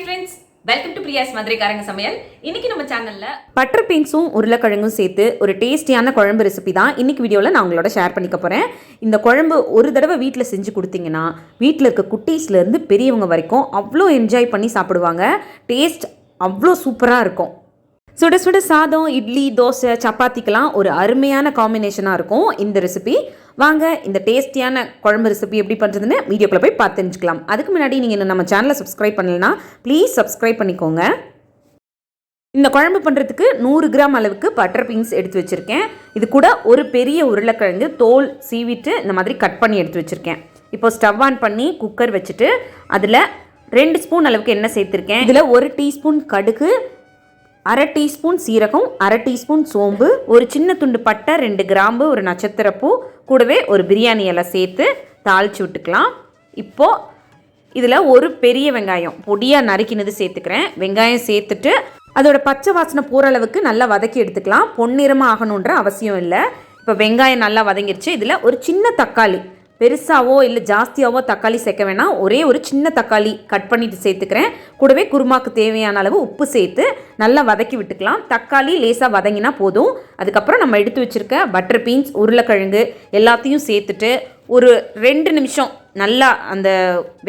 Hi friends welcome to Priya's மதுரைக்காரங்க சமையல் இன்னைக்கு நம்ம சேனல்ல பட்டர் பீன்ஸும் உருளைக்கிழங்கும் சேர்த்து ஒரு டேஸ்டியான குழம்பு ரெசிபி தான் இன்னைக்கு வீடியோவில் நான் உங்களோட ஷேர் பண்ணிக்க போகிறேன் இந்த குழம்பு ஒரு தடவை வீட்டில் செஞ்சு கொடுத்தீங்கன்னா வீட்டில் இருக்க குட்டீஸ்லேருந்து பெரியவங்க வரைக்கும் அவ்வளோ என்ஜாய் பண்ணி சாப்பிடுவாங்க. டேஸ்ட் அவ்வளோ சூப்பராக இருக்கும். சுட சுட சாதம் இட்லி தோசை சப்பாத்திக்கெல்லாம் ஒரு அருமையான காம்பினேஷனாக இருக்கும் இந்த ரெசிபி வாங்க இந்த டேஸ்டியான குழம்பு ரெசிபி எப்படி பண்ணுறதுன்னு வீடியோக்குள்ளே போய் பார்த்து தெரிஞ்சுக்கலாம். அதுக்கு முன்னாடி நீங்கள் இன்னும் நம்ம சேனலை சப்ஸ்கிரைப் பண்ணலைன்னா ப்ளீஸ் சப்ஸ்கிரைப் பண்ணிக்கோங்க. இந்த குழம்பு பண்ணுறதுக்கு நூறு கிராம் அளவுக்கு பட்டர் பீன்ஸ் எடுத்து வச்சுருக்கேன். இது கூட ஒரு பெரிய உருளைக்கிழங்கு தோல் சீவிட்டு இந்த மாதிரி கட் பண்ணி எடுத்து வச்சுருக்கேன். இப்போ ஸ்டவ் ஆன் பண்ணி குக்கர் வச்சுட்டு அதில் ரெண்டு ஸ்பூன் அளவுக்கு எண்ணெய் சேர்த்துருக்கேன். இதில் ஒரு டீஸ்பூன் கடுகு அரை டீஸ்பூன் சீரகம் அரை டீஸ்பூன் சோம்பு ஒரு சின்ன துண்டு பட்டை ரெண்டு கிராம்பு ஒரு நட்சத்திரப்பூ கூடவே ஒரு பிரியாணி எல்லாம் சேர்த்து தாளித்து விட்டுக்கலாம். இப்போது இதில் ஒரு பெரிய வெங்காயம் பொடியாக நறுக்கினது சேர்த்துக்கிறேன். வெங்காயம் சேர்த்துட்டு அதோட பச்சை வாசனை போகிற அளவுக்கு நல்லா வதக்கி எடுத்துக்கலாம். பொன்னிறமாக ஆகணுன்ற அவசியம் இல்லை. இப்போ வெங்காயம் நல்லா வதங்கிருச்சு. இதில் ஒரு சின்ன தக்காளி பெருசாவோ இல்லை ஜாஸ்தியாவோ தக்காளி சேர்க்க வேணாம். ஒரே ஒரு சின்ன தக்காளி கட் பண்ணிட்டு சேர்த்துக்கிறேன். கூடவே குருமாக்கு தேவையான அளவு உப்பு சேர்த்து நல்லா வதக்கி விட்டுக்கலாம். தக்காளி லேசாக வதங்கினா போதும். அதுக்கப்புறம் நம்ம எடுத்து வச்சுருக்க பட்டர் பீன்ஸ் உருளைக்கிழங்கு எல்லாத்தையும் சேர்த்துட்டு ஒரு ரெண்டு நிமிஷம் நல்லா அந்த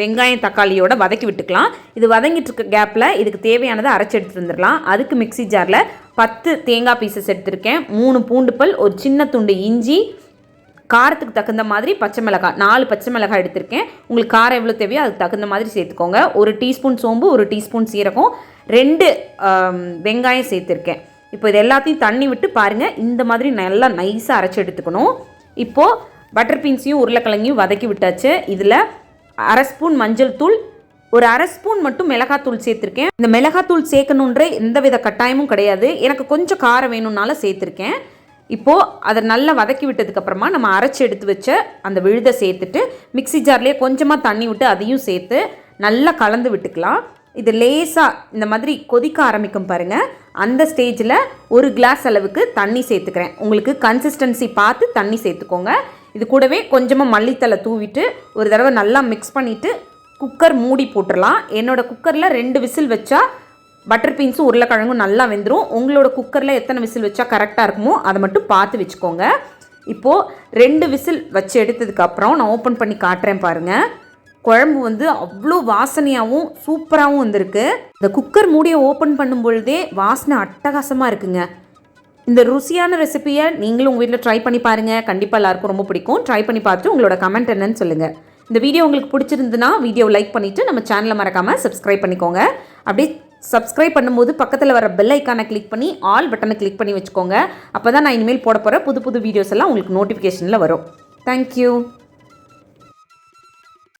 வெங்காயம் தக்காளியோட வதக்கி விட்டுக்கலாம். இது வதங்கிட்டு இருக்க கேப்பில் இதுக்கு தேவையானதை அரைச்சி எடுத்துட்டு வந்துடலாம். அதுக்கு மிக்ஸி ஜாரில் பத்து தேங்காய் பீசஸ் எடுத்திருக்கேன். மூணு பூண்டு பல் ஒரு சின்ன துண்டு இஞ்சி காரத்துக்கு தகுந்த மாதிரி பச்சை மிளகாய் நாலு பச்சை மிளகாய் எடுத்திருக்கேன். உங்களுக்கு காரம் எவ்வளோ தேவையோ அதுக்கு தகுந்த மாதிரி சேர்த்துக்கோங்க. ஒரு டீஸ்பூன் சோம்பு ஒரு டீஸ்பூன் சீரகம் ரெண்டு வெங்காயம் சேர்த்துருக்கேன். இப்போ இது எல்லாத்தையும் தண்ணி விட்டு பாருங்கள் இந்த மாதிரி நல்லா நைஸாக அரைச்சி எடுத்துக்கணும். இப்போது பட்டர் பீன்ஸையும் உருளைக்கிழங்கையும் வதக்கி விட்டாச்சு. இதில் அரை ஸ்பூன் மஞ்சள் தூள் ஒரு அரை ஸ்பூன் மட்டும் மிளகாத்தூள் சேர்த்துருக்கேன். இந்த மிளகாத்தூள் சேர்க்கணுன்ற எந்த வித கட்டாயமும் கிடையாது. எனக்கு கொஞ்சம் காரம் வேணும்னால சேர்த்துருக்கேன். இப்போது அதை நல்லா வதக்கி விட்டதுக்கப்புறமா நம்ம அரைச்சி எடுத்து வச்ச அந்த விழுதை சேர்த்துட்டு மிக்ஸி ஜார்லேயே கொஞ்சமாக தண்ணி விட்டு அதையும் சேர்த்து நல்லா கலந்து விட்டுக்கலாம். இது லேசாக இந்த மாதிரி கொதிக்க ஆரம்பிக்கும் பாருங்கள் அந்த ஸ்டேஜில் ஒரு கிளாஸ் அளவுக்கு தண்ணி சேர்த்துக்கிறேன். உங்களுக்கு கன்சிஸ்டன்சி பார்த்து தண்ணி சேர்த்துக்கோங்க. இது கூடவே கொஞ்சமாக மல்லித்தலை தூவிட்டு ஒரு தடவை நல்லா மிக்ஸ் பண்ணிவிட்டு குக்கர் மூடி போட்டுடலாம் என்னோடய குக்கரில் ரெண்டு விசில் வச்சா பட்டர் பீன்ஸும் உருளைக்கிழங்கும் நல்லா வெந்துடும் உங்களோட குக்கரில் எத்தனை விசில் வச்சா கரெக்டாக இருக்குமோ அதை மட்டும் பார்த்து வச்சுக்கோங்க. இப்போது ரெண்டு விசில் வச்சு எடுத்ததுக்கப்புறம் நான் ஓப்பன் பண்ணி காட்டுறேன் பாருங்கள் குழம்பு வந்து அவ்வளோ வாசனையாகவும் சூப்பராகவும் வந்திருக்கு. இந்த குக்கர் மூடியை ஓப்பன் பண்ணும் பொழுதே வாசனை அட்டகாசமாக இருக்குங்க. இந்த ருசியான ரெசிபியை நீங்களும் உங்கள் வீட்டில் ட்ரை பண்ணி பாருங்கள் கண்டிப்பாக எல்லாருக்கும் ரொம்ப பிடிக்கும். ட்ரை பண்ணி பார்த்துட்டு உங்களோட கமெண்ட் என்னன்னு சொல்லுங்கள் இந்த வீடியோ உங்களுக்கு பிடிச்சிருந்துன்னா வீடியோ லைக் பண்ணிவிட்டு நம்ம சேனலை மறக்காமல் சப்ஸ்கிரைப் பண்ணிக்கோங்க. அப்படியே சப்ஸ்கிரைப் பண்ணும்போது பக்கத்தில் வர பெல் ஐக்கானை கிளிக் பண்ணி ஆல் பட்டனை கிளிக் பண்ணி வச்சுக்கோங்க. அப்போ தான் நான் இனிமேல் போட போகிற புது புது வீடியோஸ் எல்லாம் உங்களுக்கு நோட்டிஃபிகேஷனில் வரும். தேங்க்யூ